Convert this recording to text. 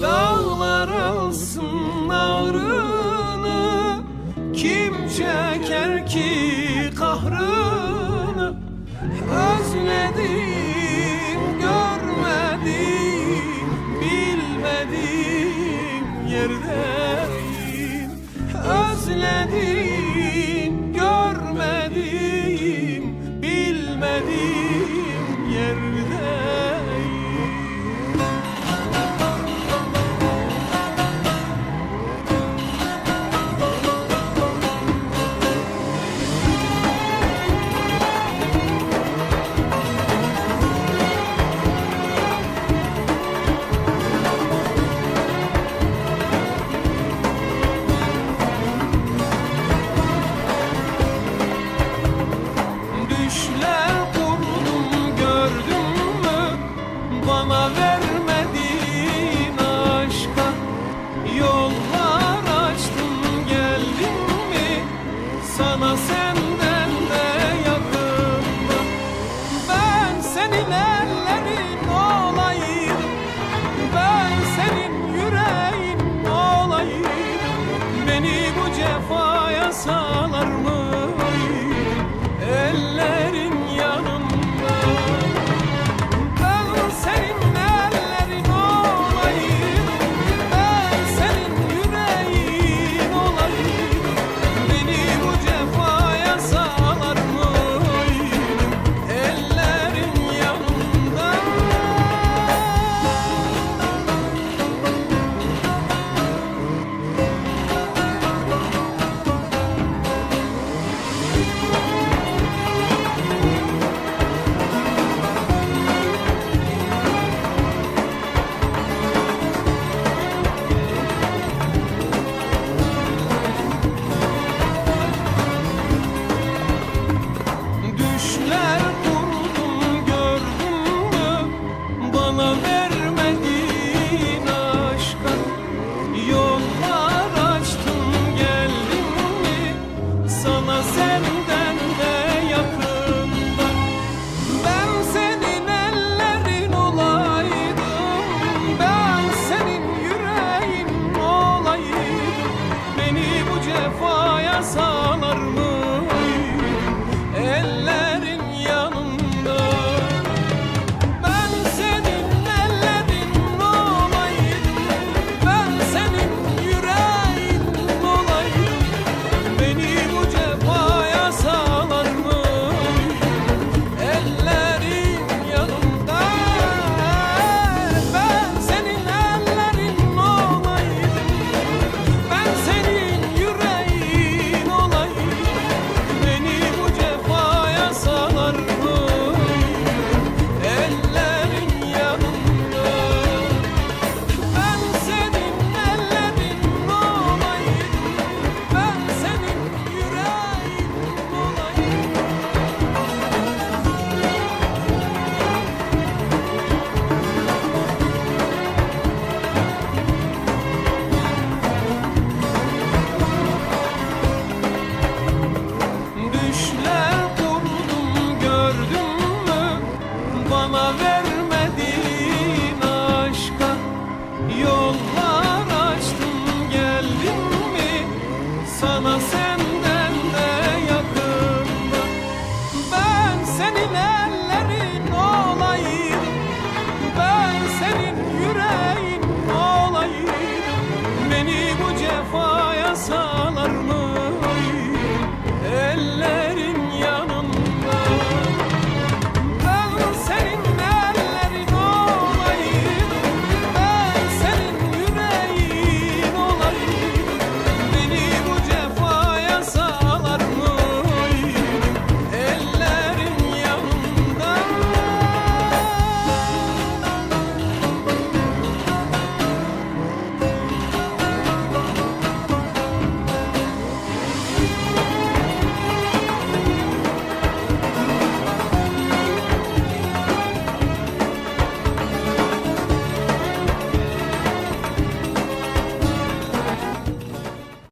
Dağlar alsın ağrını Kim çeker ki kahrını? Özledim, görmedim, bilmedim yerdeyim Özledim myself.